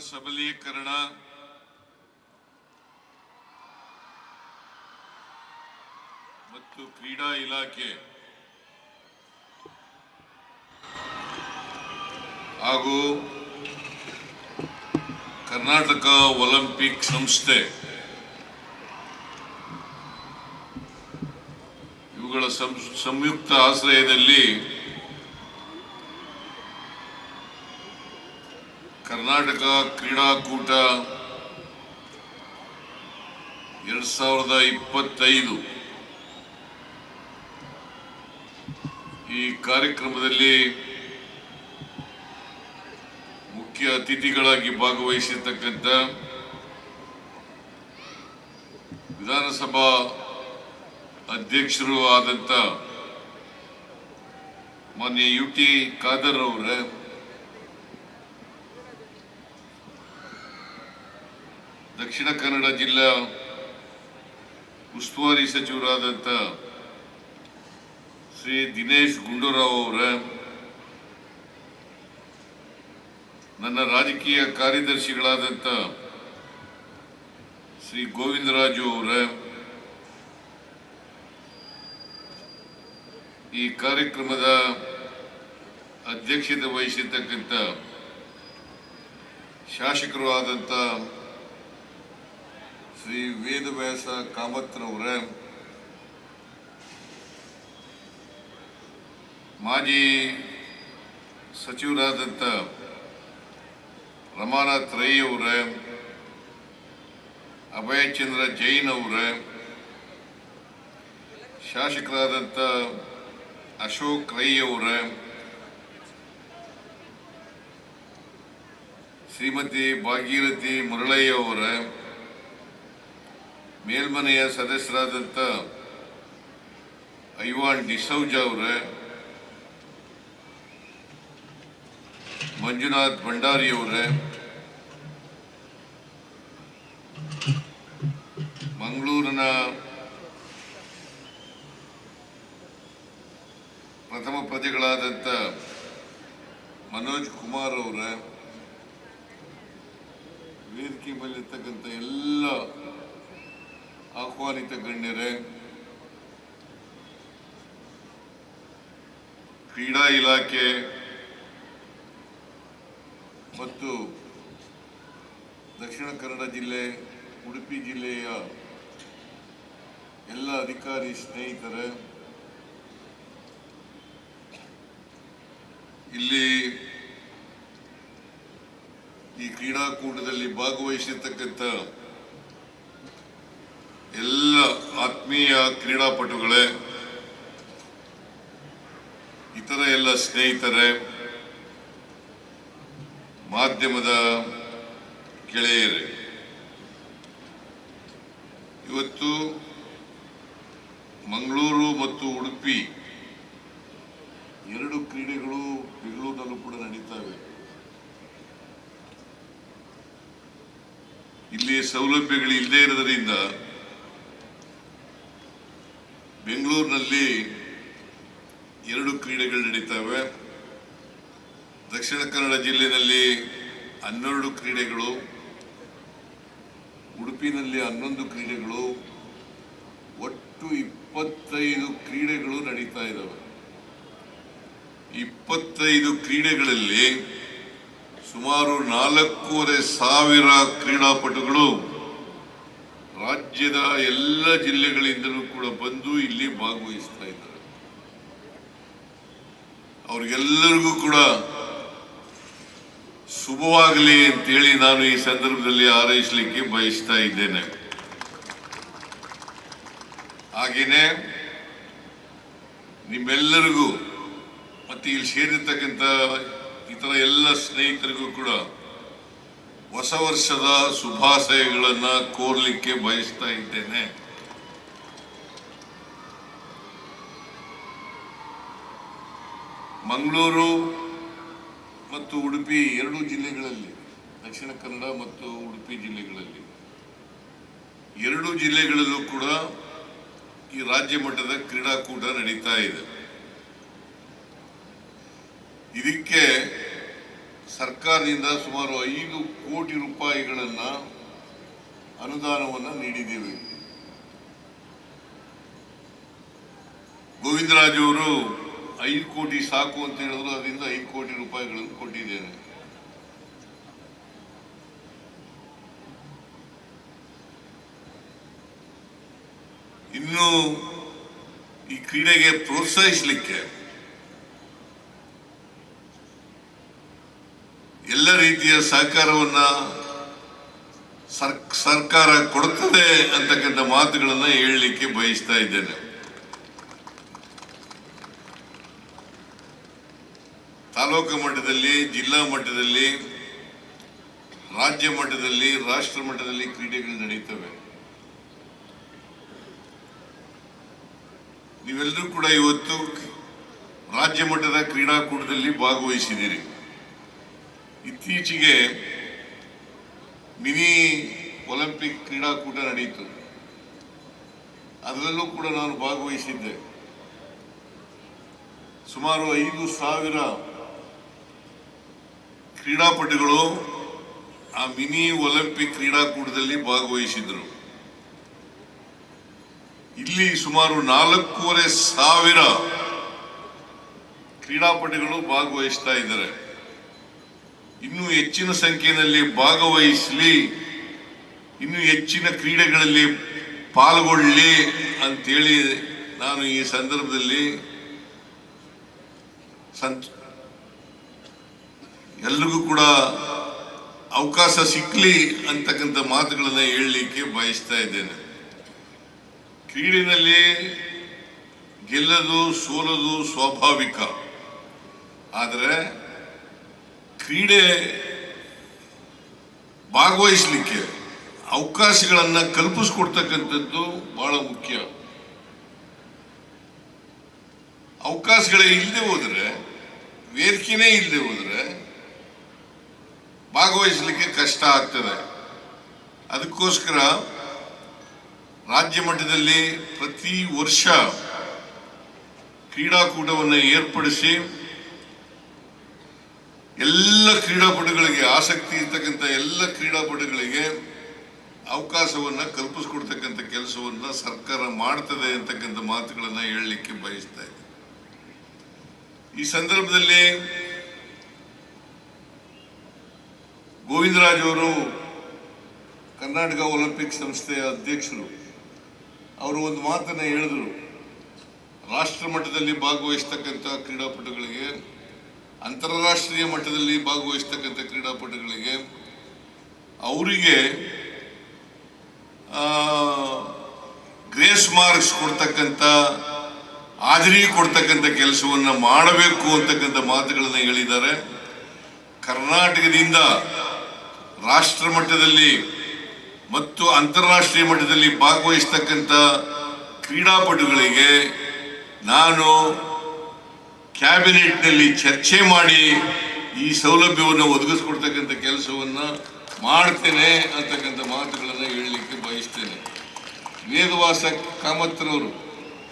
ಸಬಲೀಕರಣ. ಮತ್ತು ಕ್ರೀಡಾ ಇಲಾಖೆ. ಹಾಗೂ ಕರ್ನಾಟಕ ಒಲಿಂಪಿಕ್ ಸಂಸ್ಥೆ. ಇವುಗಳ ಸಂಯುಕ್ತ ಆಶ್ರಯದಲ್ಲಿ ಕರ್ನಾಟಕ ಕ್ರೀಡಾಕೂಟ ಎರಡ್ ಸಾವಿರದ ಇಪ್ಪತ್ತೈದು. ಈ ಕಾರ್ಯಕ್ರಮದಲ್ಲಿ ಮುಖ್ಯ ಅತಿಥಿಗಳಾಗಿ ಭಾಗವಹಿಸಿರ್ತಕ್ಕಂಥ ವಿಧಾನಸಭಾ ಅಧ್ಯಕ್ಷರು ಆದಂಥ ಮಾನ್ಯ ಯು ಟಿ ಖಾದರ್ ಅವರೇ ದಕ್ಷಿಣ ಕನ್ನಡ ಜಿಲ್ಲಾ ಉಸ್ತುವಾರಿ ಸಚಿವರಾದಂಥ ಶ್ರೀ ದಿನೇಶ್ ಗುಂಡೂರಾವ್ ಅವರ, ನನ್ನ ರಾಜಕೀಯ ಕಾರ್ಯದರ್ಶಿಗಳಾದಂಥ ಶ್ರೀ ಗೋವಿಂದರಾಜು ಅವರ, ಈ ಕಾರ್ಯಕ್ರಮದ ಅಧ್ಯಕ್ಷತೆ ವಹಿಸಿರ್ತಕ್ಕಂಥ ಶಾಸಕರು ಆದಂಥ ಶ್ರೀ ವೇದವ್ಯಾಸ ಕಾಮತ್ರವರ, ಮಾಜಿ ಸಚಿವರಾದಂಥ ರಮಾನಾಥ್ ರೈ ಅವರ ಅಭಯಚಂದ್ರ ಜೈನ್ ಅವರ, ಶಾಸಕರಾದಂಥ ಅಶೋಕ್ ರೈ ಅವರ, ಶ್ರೀಮತಿ ಭಾಗೀರಥಿ ಮುರಳಯ್ಯ ಅವರ ಮೇಲ್ಮನೆಯ ಸದಸ್ಯರಾದಂಥ ಐವಾನ್ ಡಿಸೌಜ ಅವರೇ, ಮಂಜುನಾಥ್ ಭಂಡಾರಿ ಅವರ, ಮಂಗಳೂರಿನ ಪ್ರಥಮ ಪ್ರಜೆಗಳಾದಂಥ ಮನೋಜ್ ಕುಮಾರ್ ಅವರ, ವೇದಿಕೆ ಮೇಲಿರ್ತಕ್ಕಂಥ ಎಲ್ಲ ಆಹ್ವಾನಿತ ಗಣ್ಯರೇ, ಕ್ರೀಡಾ ಇಲಾಖೆ ಮತ್ತು ದಕ್ಷಿಣ ಕನ್ನಡ ಜಿಲ್ಲೆ, ಉಡುಪಿ ಜಿಲ್ಲೆಯ ಎಲ್ಲ ಅಧಿಕಾರಿ ಸ್ನೇಹಿತರೆ, ಇಲ್ಲಿ ಈ ಕ್ರೀಡಾಕೂಟದಲ್ಲಿ ಭಾಗವಹಿಸಿರ್ತಕ್ಕಂಥ ಎಲ್ಲ ಆತ್ಮೀಯ ಕ್ರೀಡಾಪಟುಗಳೇ, ಇತರ ಎಲ್ಲ ಸ್ನೇಹಿತರೆ, ಮಾಧ್ಯಮದ ಗೆಳೆಯರೇ, ಇವತ್ತು ಮಂಗಳೂರು ಮತ್ತು ಉಡುಪಿ ಎರಡು ಕ್ರೀಡೆಗಳು ಬೆಂಗಳೂರಿನಲ್ಲೂ ಕೂಡ ನಡೀತವೆ. ಇಲ್ಲಿ ಸೌಲಭ್ಯಗಳು ಇಲ್ಲದೆ ಇರೋದ್ರಿಂದ ಬೆಂಗಳೂರಿನಲ್ಲಿ ಎರಡು ಕ್ರೀಡೆಗಳು ನಡೀತವೆ. ದಕ್ಷಿಣ ಕನ್ನಡ ಜಿಲ್ಲೆಯಲ್ಲಿ ಹನ್ನೆರಡು ಕ್ರೀಡೆಗಳು, ಉಡುಪಿನಲ್ಲಿ ಹನ್ನೊಂದು ಕ್ರೀಡೆಗಳು, ಒಟ್ಟು ಇಪ್ಪತ್ತೈದು ಕ್ರೀಡೆಗಳು ನಡೀತಾ ಇದ್ದಾವೆ ಇಪ್ಪತ್ತೈದು ಕ್ರೀಡೆಗಳಲ್ಲಿ ಸುಮಾರು ನಾಲ್ಕೂವರೆ ಸಾವಿರ ಕ್ರೀಡಾಪಟುಗಳು ರಾಜ್ಯದ ಎಲ್ಲ ಜಿಲ್ಲೆಗಳಿಂದಲೂ ಕೂಡ ಬಂದು ಇಲ್ಲಿ ಭಾಗವಹಿಸ್ತಾ ಇದ್ದಾರೆ. ಅವ್ರಿಗೆಲ್ಲರಿಗೂ ಕೂಡ ಶುಭವಾಗಲಿ ಅಂತೇಳಿ ನಾನು ಈ ಸಂದರ್ಭದಲ್ಲಿ ಆರೈಸಲಿಕ್ಕೆ ಬಯಸ್ತಾ ಇದ್ದೇನೆ. ಹಾಗೇನೆ ನಿಮ್ಮೆಲ್ಲರಿಗೂ ಮತ್ತೆ ಇಲ್ಲಿ ಸೇರಿರ್ತಕ್ಕಂಥ ಇತರ ಎಲ್ಲ ಸ್ನೇಹಿತರಿಗೂ ಕೂಡ ಹೊಸ ವರ್ಷದ ಶುಭಾಶಯಗಳನ್ನ ಕೋರ್ಲಿಕ್ಕೆ ಬಯಸ್ತಾ ಇದ್ದೇನೆ. ಮಂಗಳೂರು ಮತ್ತು ಉಡುಪಿ ಎರಡು ಜಿಲ್ಲೆಗಳಲ್ಲಿ, ದಕ್ಷಿಣ ಕನ್ನಡ ಮತ್ತು ಉಡುಪಿ ಜಿಲ್ಲೆಗಳಲ್ಲಿ, ಎರಡು ಜಿಲ್ಲೆಗಳಲ್ಲೂ ಕೂಡ ಈ ರಾಜ್ಯ ಮಟ್ಟದ ಕ್ರೀಡಾಕೂಟ ನಡೀತಾ ಇದೆ. ಇದಕ್ಕೆ ಸರ್ಕಾರದಿಂದ ಸುಮಾರು ಐದು ಕೋಟಿ ರೂಪಾಯಿಗಳನ್ನು ಅನುದಾನವನ್ನು ನೀಡಿದ್ದೇವೆ. ಗೋವಿಂದರಾಜ್ ಅವರು ಐದು ಕೋಟಿ ಸಾಕು ಅಂತ ಹೇಳಿದ್ರು, ಅದರಿಂದ ಐದು ಕೋಟಿ ರೂಪಾಯಿಗಳನ್ನು ಕೊಟ್ಟಿದ್ದೇನೆ. ಇನ್ನು ಈ ಕ್ರೀಡೆಗೆ ಪ್ರೋತ್ಸಾಹಿಸಲಿಕ್ಕೆ ಎಲ್ಲ ರೀತಿಯ ಸಹಕಾರವನ್ನ ಸರ್- ಸರ್ಕಾರ ಕೊಡುತ್ತದೆ ಅಂತಕ್ಕಂಥ ಮಾತುಗಳನ್ನ ಹೇಳಲಿಕ್ಕೆ ಬಯಸ್ತಾ ಇದ್ದೇನೆ. ತಾಲೂಕು ಮಟ್ಟದಲ್ಲಿ, ಜಿಲ್ಲಾ ಮಟ್ಟದಲ್ಲಿ, ರಾಜ್ಯ ಮಟ್ಟದಲ್ಲಿ, ರಾಷ್ಟ್ರ ಮಟ್ಟದಲ್ಲಿ ಕ್ರೀಡೆಗಳು ನಡೆಯುತ್ತವೆ ನೀವೆಲ್ಲರೂ ಕೂಡ ಇವತ್ತು ರಾಜ್ಯ ಮಟ್ಟದ ಕ್ರೀಡಾಕೂಟದಲ್ಲಿ ಭಾಗವಹಿಸಿದ್ದೀರಿ. ಇತ್ತೀಚೆಗೆ ಮಿನಿ ಒಲಿಂಪಿಕ್ ಕ್ರೀಡಾಕೂಟ ನಡೆಯಿತು. ಅದರಲ್ಲೂ ಕೂಡ ನಾನು ಭಾಗವಹಿಸಿದ್ದೆ. ಸುಮಾರು ಐದು ಸಾವಿರ ಕ್ರೀಡಾಪಟುಗಳು ಆ ಮಿನಿ ಒಲಿಂಪಿಕ್ ಕ್ರೀಡಾಕೂಟದಲ್ಲಿ ಭಾಗವಹಿಸಿದರು. ಇಲ್ಲಿ ಸುಮಾರು ನಾಲ್ಕೂವರೆ ಸಾವಿರ ಕ್ರೀಡಾಪಟುಗಳು ಭಾಗವಹಿಸ್ತಾ ಇದ್ದಾರೆ. ಇನ್ನೂ ಹೆಚ್ಚಿನ ಸಂಖ್ಯೆಯಲ್ಲಿ ಭಾಗವಹಿಸಲಿ, ಇನ್ನೂ ಹೆಚ್ಚಿನ ಕ್ರೀಡೆಗಳಲ್ಲಿ ಪಾಲ್ಗೊಳ್ಳಿ ಅಂತೇಳಿ ನಾನು ಈ ಸಂದರ್ಭದಲ್ಲಿ ಸಂತ ಎಲ್ರಿಗೂ ಕೂಡ ಅವಕಾಶ ಸಿಕ್ಕಲಿ ಅಂತಕ್ಕಂಥ ಮಾತುಗಳನ್ನು ಹೇಳಲಿಕ್ಕೆ ಬಯಸ್ತಾ ಇದ್ದೇನೆ. ಕ್ರೀಡೆಯಲ್ಲಿ ಗೆಲ್ಲದು ಸೋಲದು ಸ್ವಾಭಾವಿಕ. ಆದರೆ ಕ್ರೀಡೆ ಭಾಗವಹಿಸಲಿಕ್ಕೆ ಅವಕಾಶಗಳನ್ನ ಕಲ್ಪಿಸ್ಕೊಡ್ತಕ್ಕಂಥದ್ದು ಬಹಳ ಮುಖ್ಯ. ಅವಕಾಶಗಳೇ ಇಲ್ಲದೆ ಹೋದರೆ, ವೇದಿಕೆನೇ ಇಲ್ಲದೆ ಹೋದರೆ ಭಾಗವಹಿಸಲಿಕ್ಕೆ ಕಷ್ಟ ಆಗ್ತದೆ. ಅದಕ್ಕೋಸ್ಕರ ರಾಜ್ಯ ಮಟ್ಟದಲ್ಲಿ ಪ್ರತಿ ವರ್ಷ ಕ್ರೀಡಾಕೂಟವನ್ನು ಏರ್ಪಡಿಸಿ ಎಲ್ಲ ಕ್ರೀಡಾಪಟುಗಳಿಗೆ ಆಸಕ್ತಿ ಇರ್ತಕ್ಕಂಥ ಎಲ್ಲ ಕ್ರೀಡಾಪಟುಗಳಿಗೆ ಅವಕಾಶವನ್ನ ಕಲ್ಪಿಸ್ಕೊಡ್ತಕ್ಕಂಥ ಕೆಲಸವನ್ನ ಸರ್ಕಾರ ಮಾಡ್ತದೆ ಅಂತಕ್ಕಂಥ ಮಾತುಗಳನ್ನು ಹೇಳಲಿಕ್ಕೆ ಬಯಸ್ತಾ ಇದೆ ಈ ಸಂದರ್ಭದಲ್ಲಿ ಗೋವಿಂದರಾಜ್ ಅವರು ಕರ್ನಾಟಕ ಒಲಿಂಪಿಕ್ ಸಂಸ್ಥೆಯ ಅಧ್ಯಕ್ಷರು, ಅವರು ಒಂದು ಮಾತನ್ನು ಹೇಳಿದರು. ರಾಷ್ಟ್ರ ಮಟ್ಟದಲ್ಲಿ ಭಾಗವಹಿಸ್ತಕ್ಕಂಥ ಕ್ರೀಡಾಪಟುಗಳಿಗೆ ಅಂತಾರಾಷ್ಟ್ರೀಯ ಮಟ್ಟದಲ್ಲಿ ಭಾಗವಹಿಸ್ತಕ್ಕಂಥ ಕ್ರೀಡಾಪಟುಗಳಿಗೆ ಅವರಿಗೆ ಗ್ರೇಸ್ ಮಾರ್ಕ್ಸ್ ಕೊಡ್ತಕ್ಕಂಥ, ಹಾಜರಿ ಕೊಡ್ತಕ್ಕಂಥ ಕೆಲಸವನ್ನು ಮಾಡಬೇಕು ಅಂತಕ್ಕಂಥ ಮಾತುಗಳನ್ನು ಹೇಳಿದ್ದಾರೆ. ಕರ್ನಾಟಕದಿಂದ ರಾಷ್ಟ್ರ ಮಟ್ಟದಲ್ಲಿ ಮತ್ತು ಅಂತಾರಾಷ್ಟ್ರೀಯ ಮಟ್ಟದಲ್ಲಿ ಭಾಗವಹಿಸ್ತಕ್ಕಂಥ ಕ್ರೀಡಾಪಟುಗಳಿಗೆ ನಾನು ಕ್ಯಾಬಿನೆಟ್ನಲ್ಲಿ ಚರ್ಚೆ ಮಾಡಿ ಈ ಸೌಲಭ್ಯವನ್ನು ಒದಗಿಸ್ಕೊಡ್ತಕ್ಕಂಥ ಕೆಲಸವನ್ನು ಮಾಡ್ತೇನೆ ಅಂತಕ್ಕಂಥ ಮಾತುಗಳನ್ನು ಹೇಳಲಿಕ್ಕೆ ಬಯಸ್ತೇನೆ. ವೇದವಾಸ ಕಾಮತ್ರವರು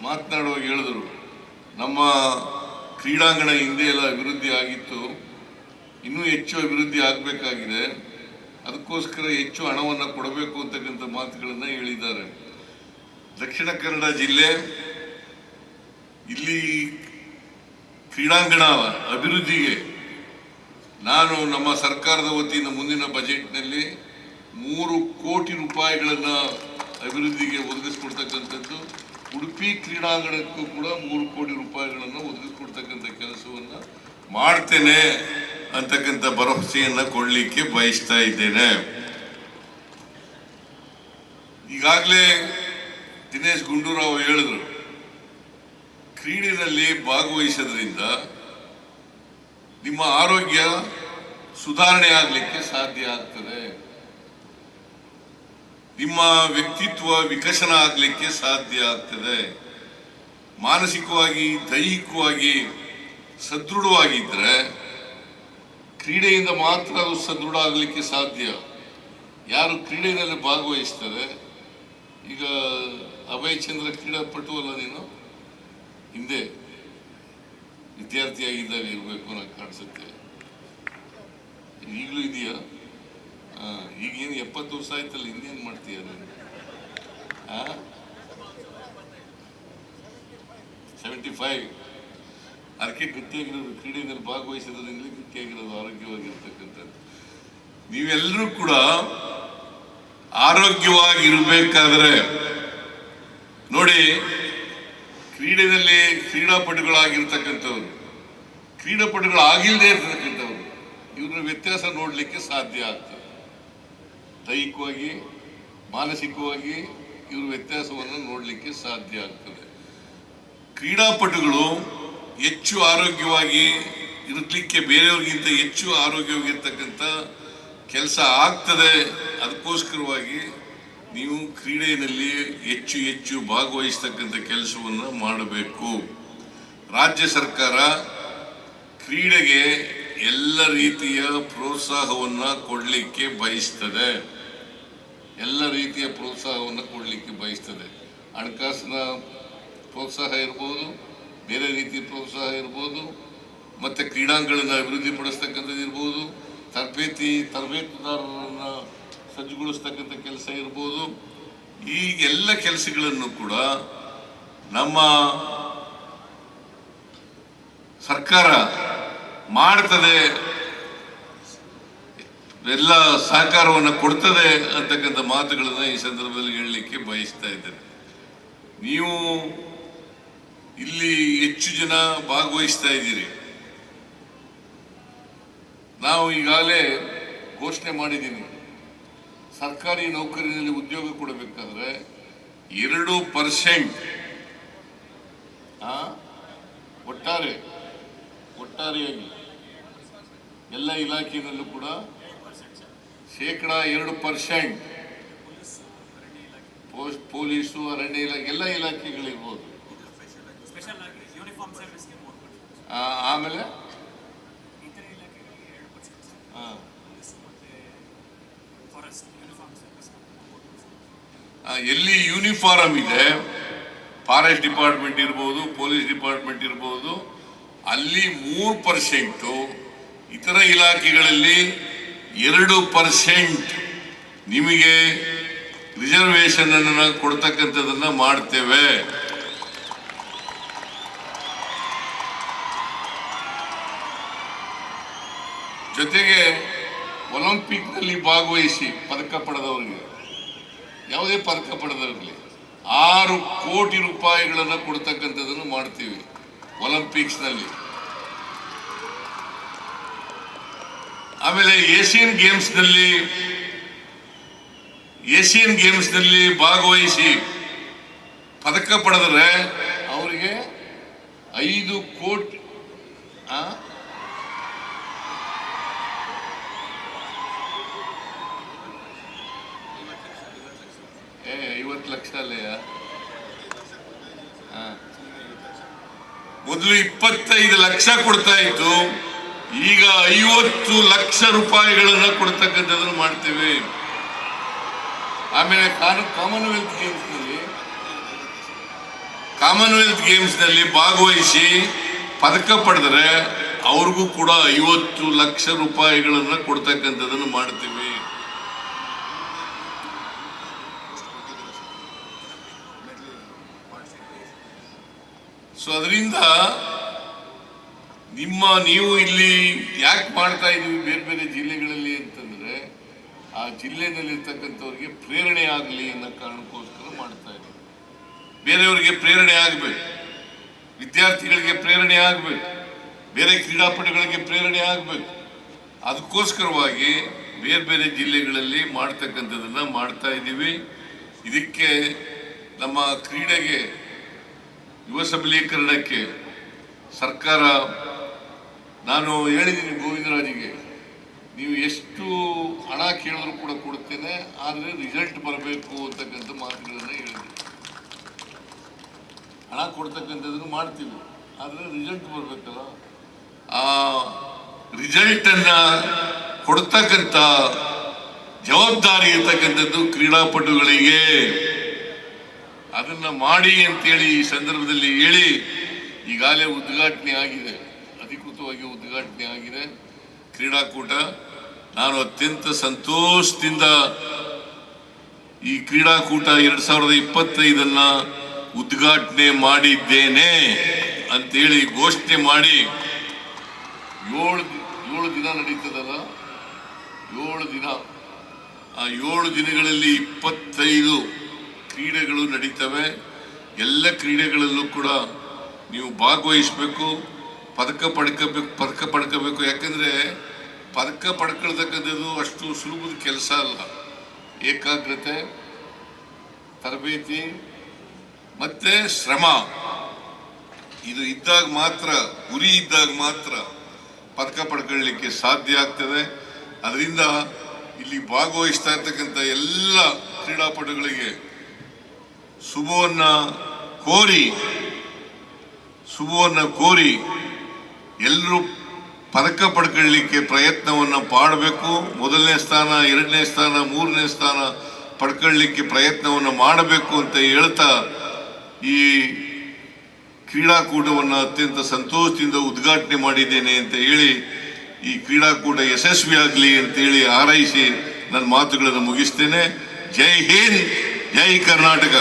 ಮಾತನಾಡುವಾಗ ಹೇಳಿದರು, ನಮ್ಮ ಕ್ರೀಡಾಂಗಣ ಹಿಂದೆ ಎಲ್ಲ ಅಭಿವೃದ್ಧಿ ಆಗಿತ್ತು, ಇನ್ನೂ ಹೆಚ್ಚು ಅಭಿವೃದ್ಧಿ ಆಗಬೇಕಾಗಿದೆ, ಅದಕ್ಕೋಸ್ಕರ ಹೆಚ್ಚು ಹಣವನ್ನು ಕೊಡಬೇಕು ಅಂತಕ್ಕಂಥ ಮಾತುಗಳನ್ನು ಹೇಳಿದ್ದಾರೆ. ದಕ್ಷಿಣ ಕನ್ನಡ ಜಿಲ್ಲೆ, ಇಲ್ಲಿ ಕ್ರೀಡಾಂಗಣ ಅಭಿವೃದ್ಧಿಗೆ ನಾನು ನಮ್ಮ ಸರ್ಕಾರದ ವತಿಯಿಂದ ಮುಂದಿನ ಬಜೆಟ್ನಲ್ಲಿ ಮೂರು ಕೋಟಿ ರೂಪಾಯಿಗಳನ್ನು ಅಭಿವೃದ್ಧಿಗೆ ಒದಗಿಸ್ಕೊಡ್ತಕ್ಕಂಥದ್ದು, ಉಡುಪಿ ಕ್ರೀಡಾಂಗಣಕ್ಕೂ ಕೂಡ ಮೂರು ಕೋಟಿ ರೂಪಾಯಿಗಳನ್ನು ಒದಗಿಸ್ಕೊಡ್ತಕ್ಕಂಥ ಕೆಲಸವನ್ನು ಮಾಡ್ತೇನೆ ಅಂತಕ್ಕಂಥ ಭರವಸೆಯನ್ನು ಕೊಡಲಿಕ್ಕೆ ಬಯಸ್ತಾ ಇದ್ದೇನೆ. ಈಗಾಗಲೇ ದಿನೇಶ್ ಗುಂಡೂರಾವ್ ಹೇಳಿದ್ರು ಕ್ರೀಡೆಯಲ್ಲಿ ಭಾಗವಹಿಸೋದ್ರಿಂದ ನಿಮ್ಮ ಆರೋಗ್ಯ ಸುಧಾರಣೆ ಆಗಲಿಕ್ಕೆ ಸಾಧ್ಯ ಆಗ್ತದೆ. ನಿಮ್ಮ ವ್ಯಕ್ತಿತ್ವ ವಿಕಸನ ಆಗಲಿಕ್ಕೆ ಸಾಧ್ಯ ಆಗ್ತದೆ. ಮಾನಸಿಕವಾಗಿ, ದೈಹಿಕವಾಗಿ ಸದೃಢವಾಗಿದ್ದರೆ ಕ್ರೀಡೆಯಿಂದ ಮಾತ್ರ ಅದು ಸದೃಢ ಆಗಲಿಕ್ಕೆ ಸಾಧ್ಯ. ಯಾರು ಕ್ರೀಡೆಯಲ್ಲಿ ಭಾಗವಹಿಸ್ತಾರೆ? ಈಗ ಅಭಯಚಂದ್ರ ಕ್ರೀಡಾಪಟು ಅಲ್ಲ ನೀನು? ಹಿಂದೆ ವಿದ್ಯಾರ್ಥಿಯಾಗಿದ್ದಾಗ ಇರಬೇಕು ಅನ್ನೋ ಕಾಣಿಸುತ್ತೆ. ಈಗಲೂ ಇದೆಯಾ? ಈಗ ಈಗೇನು ಎಪ್ಪತ್ತು ವರ್ಷ ಆಯ್ತಲ್ಲ, ಇನ್ನೇನು ಮಾಡ್ತೀಯ ನೀನು? ಸೆವೆಂಟಿ ಫೈವ್ ಅದಕ್ಕೆ ಗಟ್ಟಿಯಾಗಿರೋದು, ಕ್ರೀಡೆಯಲ್ಲಿ ಭಾಗವಹಿಸಿರೋದ್ರಿಂದಲೇ ಗಟ್ಟಿಯಾಗಿರೋದು, ಆರೋಗ್ಯವಾಗಿರ್ತಕ್ಕಂಥದ್ದು. ನೀವೆಲ್ಲರೂ ಕೂಡ ಆರೋಗ್ಯವಾಗಿರಬೇಕಾದ್ರೆ ನೋಡಿ ಕ್ರೀಡೆಯಲ್ಲಿ ಕ್ರೀಡಾಪಟುಗಳಾಗಿರ್ತಕ್ಕಂಥವ್ರು. ಕ್ರೀಡಾಪಟುಗಳಾಗಿಲ್ಲದೆ ಇರ್ತಕ್ಕಂಥವ್ರು. ಇವ್ರ ವ್ಯತ್ಯಾಸ ನೋಡಲಿಕ್ಕೆ ಸಾಧ್ಯ ಆಗ್ತದೆ. ದೈಹಿಕವಾಗಿ, ಮಾನಸಿಕವಾಗಿ ಇವ್ರ ವ್ಯತ್ಯಾಸವನ್ನು ನೋಡಲಿಕ್ಕೆ ಸಾಧ್ಯ ಆಗ್ತದೆ. ಕ್ರೀಡಾಪಟುಗಳು ಹೆಚ್ಚು ಆರೋಗ್ಯವಾಗಿ ಇರಲಿಕ್ಕೆ ಬೇರೆಯವ್ರಿಗಿಂತ ಹೆಚ್ಚು ಆರೋಗ್ಯವಾಗಿರ್ತಕ್ಕಂಥ ಕೆಲಸ ಆಗ್ತದೆ. ಅದಕ್ಕೋಸ್ಕರವಾಗಿ ನೀವು ಕ್ರೀಡೆಯಲ್ಲಿ ಹೆಚ್ಚು ಹೆಚ್ಚು ಭಾಗವಹಿಸ್ತಕ್ಕಂಥ ಕೆಲಸವನ್ನು ಮಾಡಬೇಕು. ರಾಜ್ಯ ಸರ್ಕಾರ ಕ್ರೀಡೆಗೆ ಎಲ್ಲ ರೀತಿಯ ಪ್ರೋತ್ಸಾಹವನ್ನು ಕೊಡಲಿಕ್ಕೆ ಬಯಸ್ತದೆ. ಎಲ್ಲ ರೀತಿಯ ಪ್ರೋತ್ಸಾಹವನ್ನು ಕೊಡಲಿಕ್ಕೆ ಬಯಸ್ತದೆ. ಹಣಕಾಸಿನ ಪ್ರೋತ್ಸಾಹ ಇರ್ಬೋದು, ಬೇರೆ ರೀತಿಯ ಪ್ರೋತ್ಸಾಹ ಇರ್ಬೋದು, ಮತ್ತು ಕ್ರೀಡಾಂಗಣನ ಅಭಿವೃದ್ಧಿಪಡಿಸ್ತಕ್ಕಂಥದ್ದು ಇರ್ಬೋದು. ತರಬೇತಿ, ತರಬೇತುದಾರರನ್ನ ಸಜ್ಜುಗೊಳಿಸ್ತಕ್ಕಂಥ ಕೆಲಸ ಇರ್ಬೋದು. ಈಗೆಲ್ಲ ಕೆಲಸಗಳನ್ನು ಕೂಡ ನಮ್ಮ ಸರ್ಕಾರ ಮಾಡ್ತದೆ. ಎಲ್ಲ ಸಹಕಾರವನ್ನು ಕೊಡ್ತದೆ ಅಂತಕ್ಕಂಥ ಮಾತುಗಳನ್ನು ಈ ಸಂದರ್ಭದಲ್ಲಿ ಹೇಳಲಿಕ್ಕೆ ಬಯಸ್ತಾ ಇದ್ದೇನೆ. ನೀವು ಇಲ್ಲಿ ಹೆಚ್ಚು ಜನ ಭಾಗವಹಿಸ್ತಾ ಇದ್ದೀರಿ. ನಾವು ಈಗಾಗಲೇ ಘೋಷಣೆ ಮಾಡಿದ್ದೀನಿ ಸರ್ಕಾರಿ ನೌಕರಿನಲ್ಲಿ ಉದ್ಯೋಗ ಕೊಡಬೇಕಾದ್ರೆ ಎರಡು ಪರ್ಸೆಂಟ್ ಒಟ್ಟಾರೆ ಒಟ್ಟಾರೆಯಾಗಿ ಎಲ್ಲ ಇಲಾಖೆಯಲ್ಲೂ ಕೂಡ ಶೇಕಡ ಎರಡು ಪರ್ಸೆಂಟ್ ಪೋಸ್ಟ್ ಪೊಲೀಸು ಅರಣ್ಯ ಇಲಾಖೆ ಎಲ್ಲ ಇಲಾಖೆಗಳಿರ್ಬೋದು. ಆಮೇಲೆ? ಇತರೆ ಇಲಾಖೆಗಳಿಗೆ ಎರಡು ಪರ್ಸೆಂಟ್ ಆ, ಪೊಲೀಸ್ ಮತ್ತೆ ಫಾರೆಸ್ಟ್ ಯೂನಿಫಾರ್ಮ್ ಸರ್ವಿಸ್ ಮೂರು ಪರ್ಸೆಂಟ್ ಆ, ಎಲ್ಲಿ ಯೂನಿಫಾರಮ್ ಇದೆ ಫಾರೆಸ್ಟ್ ಡಿಪಾರ್ಟ್ಮೆಂಟ್ ಇರ್ಬೋದು ಪೊಲೀಸ್ ಡಿಪಾರ್ಟ್ಮೆಂಟ್ ಇರ್ಬೋದು, ಅಲ್ಲಿ ಮೂರು ಪರ್ಸೆಂಟು ಇತರ ಇಲಾಖೆಗಳಲ್ಲಿ ಎರಡು ಪರ್ಸೆಂಟ್ ನಿಮಗೆ ರಿಸರ್ವೇಷನ್ ಅನ್ನು ಕೊಡ್ತಕ್ಕಂಥದನ್ನ ಮಾಡ್ತೇವೆ. ಜೊತೆಗೆ ಒಲಿಂಪಿಕ್ನಲ್ಲಿ ಭಾಗವಹಿಸಿ ಪದಕ ಪಡೆದವರಿಗೆ, ಯಾವುದೇ ಪದಕ ಪಡೆದವರಿಗೆ ಆರು ಕೋಟಿ ರೂಪಾಯಿಗಳನ್ನು ಕೊಡ್ತಕ್ಕಂಥದ್ದನ್ನು ಮಾಡ್ತೀವಿ ಒಲಿಂಪಿಕ್ಸ್ನಲ್ಲಿ. ಆಮೇಲೆ ಏಷ್ಯನ್ ಗೇಮ್ಸ್ನಲ್ಲಿ ಏಷ್ಯನ್ ಗೇಮ್ಸ್ನಲ್ಲಿ ಭಾಗವಹಿಸಿ ಪದಕ ಪಡೆದರೆ ಅವರಿಗೆ ಐದು ಕೋಟಿ ಏ, ಐವತ್ತು ಲಕ್ಷ ಅಲ್ಲಯ್ಯ. ಮೊದಲು ಇಪ್ಪತ್ತೈದು ಲಕ್ಷ ಕೊಡ್ತಾ ಇತ್ತು ಈಗ ಐವತ್ತು ಲಕ್ಷ ರೂಪಾಯಿಗಳನ್ನ ಕೊಡ್ತಕ್ಕಂಥದ್ದನ್ನು ಮಾಡ್ತೇವೆ. ಆಮೇಲೆ ಕಾನು- ಕಾಮನ್ವೆಲ್ತ್ ಗೇಮ್ಸ್ನಲ್ಲಿ ಕಾಮನ್ವೆಲ್ತ್ ಗೇಮ್ಸ್ನಲ್ಲಿ ಭಾಗವಹಿಸಿ ಪದಕ ಪಡೆದರೆ, ಅವ್ರಿಗೂ ಕೂಡ ಐವತ್ತು ಲಕ್ಷ ರೂಪಾಯಿಗಳನ್ನ ಕೊಡ್ತಕ್ಕಂಥದ್ದನ್ನು ಮಾಡ್ತೀವಿ. ಸೊ ಅದರಿಂದ ನಿಮ್ಮ ನೀವು ಇಲ್ಲಿ ಯಾಕೆ ಮಾಡ್ತಾ ಇದ್ದೀವಿ ಬೇರೆ ಬೇರೆ ಜಿಲ್ಲೆಗಳಲ್ಲಿ ಅಂತಂದರೆ ಆ ಜಿಲ್ಲೆನಲ್ಲಿರ್ತಕ್ಕಂಥವ್ರಿಗೆ ಪ್ರೇರಣೆ ಆಗಲಿ ಅನ್ನೋ ಕಾರಣಕ್ಕೋಸ್ಕರ ಮಾಡ್ತಾ ಇದ್ದೀವಿ. ಬೇರೆಯವರಿಗೆ ಪ್ರೇರಣೆ ಆಗಬೇಕು. ವಿದ್ಯಾರ್ಥಿಗಳಿಗೆ ಪ್ರೇರಣೆ ಆಗಬೇಕು. ಬೇರೆ ಕ್ರೀಡಾಪಟುಗಳಿಗೆ ಪ್ರೇರಣೆ ಆಗಬೇಕು. ಅದಕ್ಕೋಸ್ಕರವಾಗಿ ಬೇರೆ ಬೇರೆ ಜಿಲ್ಲೆಗಳಲ್ಲಿ ಮಾಡ್ತಕ್ಕಂಥದ್ದನ್ನು ಮಾಡ್ತಾ ಇದ್ದೀವಿ. ಇದಕ್ಕೆ ನಮ್ಮ ಕ್ರೀಡೆಗೆ ಯುವ ಸಬಲೀಕರಣಕ್ಕೆ ಸರ್ಕಾರ, ನಾನು ಹೇಳಿದ್ದೀನಿ ಗೋವಿಂದರಾಜಿಗೆ, ನೀವು ಎಷ್ಟು ಹಣ ಕೇಳಿದ್ರು ಕೂಡ ಕೊಡ್ತೇನೆ ಆದರೆ ರಿಸಲ್ಟ್ ಬರಬೇಕು ಅಂತಕ್ಕಂಥ ಮಾತುಗಳನ್ನು ಹೇಳಿದ್ದೀನಿ. ಹಣ ಕೊಡ್ತಕ್ಕಂಥದ್ದನ್ನು ಮಾಡ್ತೀವಿ, ಆದರೆ ರಿಸಲ್ಟ್ ಬರಬೇಕಲ್ಲ. ಆ ರಿಸಲ್ಟನ್ನು ಕೊಡ್ತಕ್ಕಂಥ ಜವಾಬ್ದಾರಿ ಇರ್ತಕ್ಕಂಥದ್ದು ಕ್ರೀಡಾಪಟುಗಳಿಗೆ ಅದನ್ನ ಮಾಡಿ ಅಂತೇಳಿ ಈ ಸಂದರ್ಭದಲ್ಲಿ ಹೇಳಿ ಈಗಾಗಲೇ ಉದ್ಘಾಟನೆ ಆಗಿದೆ. ಅಧಿಕೃತವಾಗಿ ಉದ್ಘಾಟನೆ ಆಗಿದೆ. ಕ್ರೀಡಾಕೂಟ. ನಾನು ಅತ್ಯಂತ ಸಂತೋಷದಿಂದ ಈ ಕ್ರೀಡಾಕೂಟ ಎರಡ್ ಸಾವಿರದ ಇಪ್ಪತ್ತೈದನ್ನ ಉದ್ಘಾಟನೆ ಮಾಡಿದ್ದೇನೆ ಅಂತೇಳಿ ಘೋಷಣೆ ಮಾಡಿ ಏಳು ಏಳು ದಿನ ನಡೀತದಲ್ಲ? ಏಳು ದಿನ. ಆ ಏಳು ದಿನಗಳಲ್ಲಿ ಇಪ್ಪತ್ತೈದು ಕ್ರೀಡೆಗಳು ನಡೀತವೆ. ಎಲ್ಲ ಕ್ರೀಡೆಗಳಲ್ಲೂ ಕೂಡ ನೀವು ಭಾಗವಹಿಸಬೇಕು, ಪದಕ ಪಡ್ಕೋಬೇಕು ಪದಕ ಪಡ್ಕೋಬೇಕು. ಯಾಕಂದರೆ ಪದಕ ಪಡ್ಕೊಳ್ತಕ್ಕಂಥದ್ದು ಅಷ್ಟು ಸುಲಭದ ಕೆಲಸ ಅಲ್ಲ. ಏಕಾಗ್ರತೆ, ತರಬೇತಿ ಮತ್ತು ಶ್ರಮ. ಇದು ಇದ್ದಾಗ ಮಾತ್ರ, ಗುರಿ ಇದ್ದಾಗ ಮಾತ್ರ ಪದಕ ಪಡ್ಕೊಳ್ಳಿಕ್ಕೆ ಸಾಧ್ಯ ಆಗ್ತದೆ. ಅದರಿಂದ ಇಲ್ಲಿ ಭಾಗವಹಿಸ್ತಾ ಇರ್ತಕ್ಕಂಥ ಎಲ್ಲ ಕ್ರೀಡಾಪಟುಗಳಿಗೆ ಶುಭವನ್ನ ಕೋರಿ ಶುಭವನ್ನ ಕೋರಿ, ಎಲ್ಲರೂ ಪದಕ ಪಡ್ಕೊಳ್ಳಿಕ್ಕೆ ಪ್ರಯತ್ನವನ್ನು ಮಾಡಬೇಕು ಮೊದಲನೇ ಸ್ಥಾನ, ಎರಡನೇ ಸ್ಥಾನ, ಮೂರನೇ ಸ್ಥಾನ ಪಡ್ಕೊಳ್ಳಿಕ್ಕೆ ಪ್ರಯತ್ನವನ್ನು ಮಾಡಬೇಕು ಅಂತ ಹೇಳ್ತಾ ಈ ಕ್ರೀಡಾಕೂಟವನ್ನು ಅತ್ಯಂತ ಸಂತೋಷದಿಂದ ಉದ್ಘಾಟನೆ ಮಾಡಿದ್ದೇನೆ ಅಂತ ಹೇಳಿ ಈ ಕ್ರೀಡಾಕೂಟ ಯಶಸ್ವಿಯಾಗಲಿ ಅಂತೇಳಿ ಹಾರೈಸಿ ನನ್ನ ಮಾತುಗಳನ್ನು ಮುಗಿಸ್ತೇನೆ. ಜೈ ಹಿಂದ್, ಜೈ ಕರ್ನಾಟಕ.